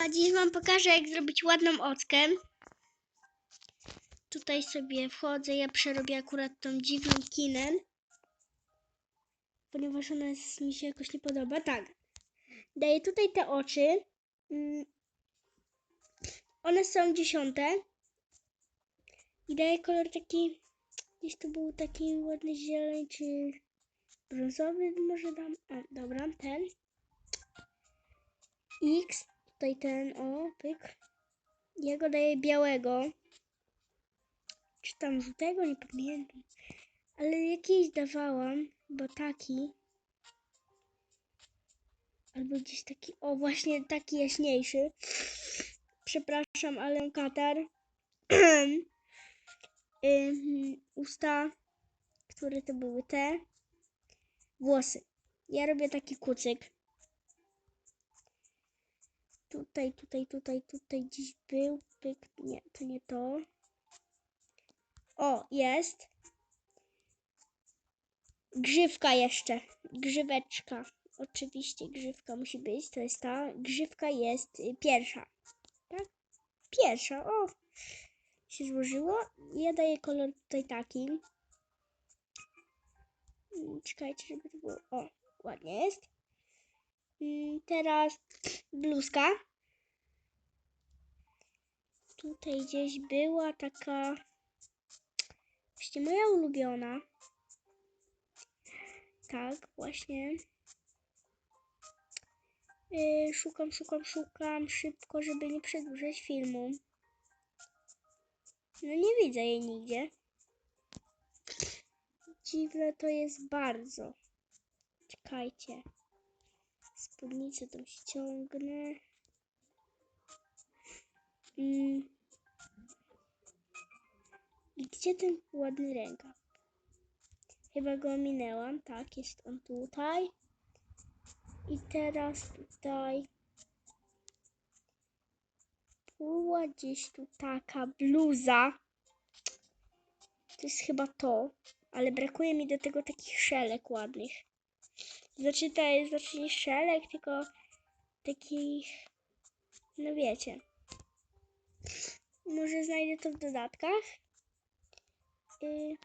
A dziś wam pokażę, jak zrobić ładną ockę. Tutaj sobie wchodzę, ja przerobię akurat tą dziwną kinę. Ponieważ ona jest, mi się jakoś nie podoba. Tak. Daję tutaj te oczy. Mm. One są dziesiąte. I daję kolor taki, gdzieś tu był taki ładny zieleń, czy brązowy może dam. A, dobra, ten. X, tutaj ten, o, pyk. Ja go daję białego. Czy tam żółtego, nie pamiętam. Ale jakiś dawałam, bo taki. Albo gdzieś taki, o właśnie taki jaśniejszy. Przepraszam, ale katar. Usta, które to były te. Włosy. Ja robię taki kucyk. Tutaj, tutaj, tutaj, tutaj gdzieś był. Pyk. Nie, to nie to. O, jest. Grzywka jeszcze. Grzyweczka. Oczywiście grzywka musi być. To jest ta. Grzywka jest y, pierwsza. Tak? Pierwsza. O. Się złożyło. Ja daję kolor tutaj taki. Mm, Czekajcie, żeby to było. O, ładnie jest. Teraz bluzka. Tutaj gdzieś była taka właśnie moja ulubiona. Tak, właśnie. Yy, szukam, szukam, szukam szybko, żeby nie przedłużać filmu. No nie widzę jej nigdzie. Dziwne to jest bardzo. Czekajcie. Spódnicę tą ściągnę. Mm. I gdzie ten ładny rękaw? Chyba go minęłam. Tak, jest on tutaj. I teraz tutaj była gdzieś tu taka bluza. To jest chyba to, ale brakuje mi do tego takich szelek ładnych. Znaczy to jest znaczy nie szelek, tylko takich, no wiecie. Może znajdę to w dodatkach. Y...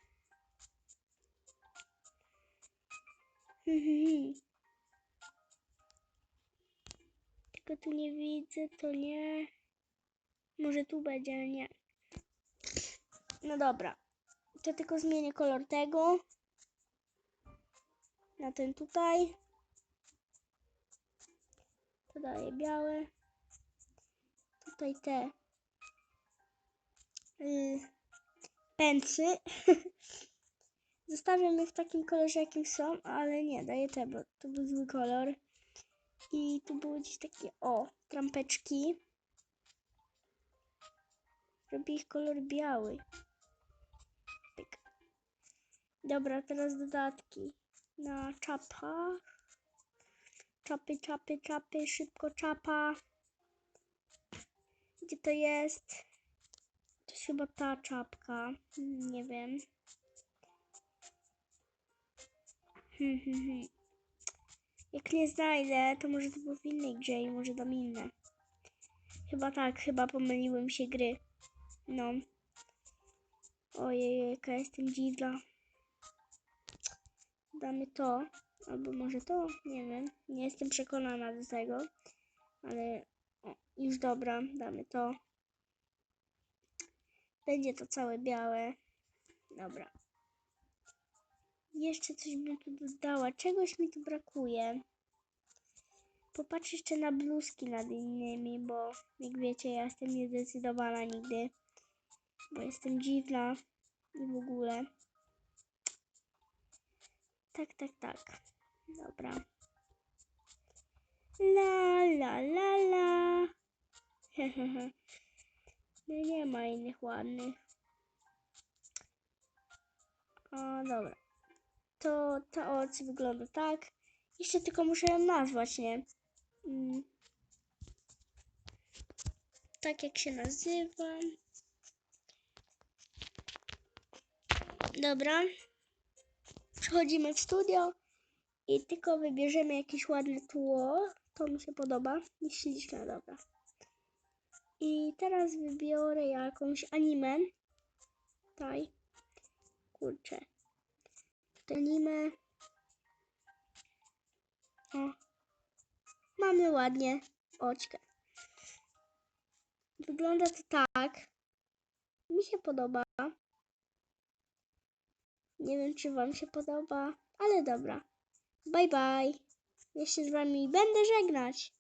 Tylko tu nie widzę, to nie. Może tu będzie, nie. No dobra. To tylko zmienię kolor tego. Na ten tutaj. To daję białe. Tutaj te yy, pęcy. Zostawiam je w takim kolorze, jakim są, ale nie, daję te, bo to był zły kolor. I tu były gdzieś takie, o, trampeczki. Robię ich kolor biały. Dobra, teraz dodatki. Na czapa. Czapy, czapy, czapy, szybko czapa. Gdzie to jest? To jest chyba ta czapka. Nie wiem. Hmm, hmm, hmm. Jak nie znajdę, to może to było w innej grze i może dam inne. Chyba tak, chyba pomyliłem się gry. No. Ojej, jaka jestem dziwna. Damy to. Albo może to? Nie wiem. Nie jestem przekonana do tego. Ale o, już dobra, damy to. Będzie to całe białe. Dobra. Jeszcze coś bym tu dodała. Czegoś mi tu brakuje. Popatrz jeszcze na bluzki nad innymi, bo jak wiecie, ja jestem niezdecydowana nigdy. Bo jestem dziwna i w ogóle. Tak, tak, tak. Dobra. La, la, la, la. Hehehe. No nie ma innych ładnych. O, dobra. To ta oc wygląda tak. Jeszcze tylko muszę ją nazwać, nie? Mm. Tak jak się nazywa. Dobra. Przechodzimy w studio i tylko wybierzemy jakieś ładne tło. To mi się podoba. I dobra. I teraz wybiorę jakąś anime. Tutaj. Kurczę. To anime. O. Mamy ładnie oczkę. Wygląda to tak. Mi się podoba. Nie wiem, czy Wam się podoba, ale dobra. Bye bye. Ja się z Wami będę żegnać.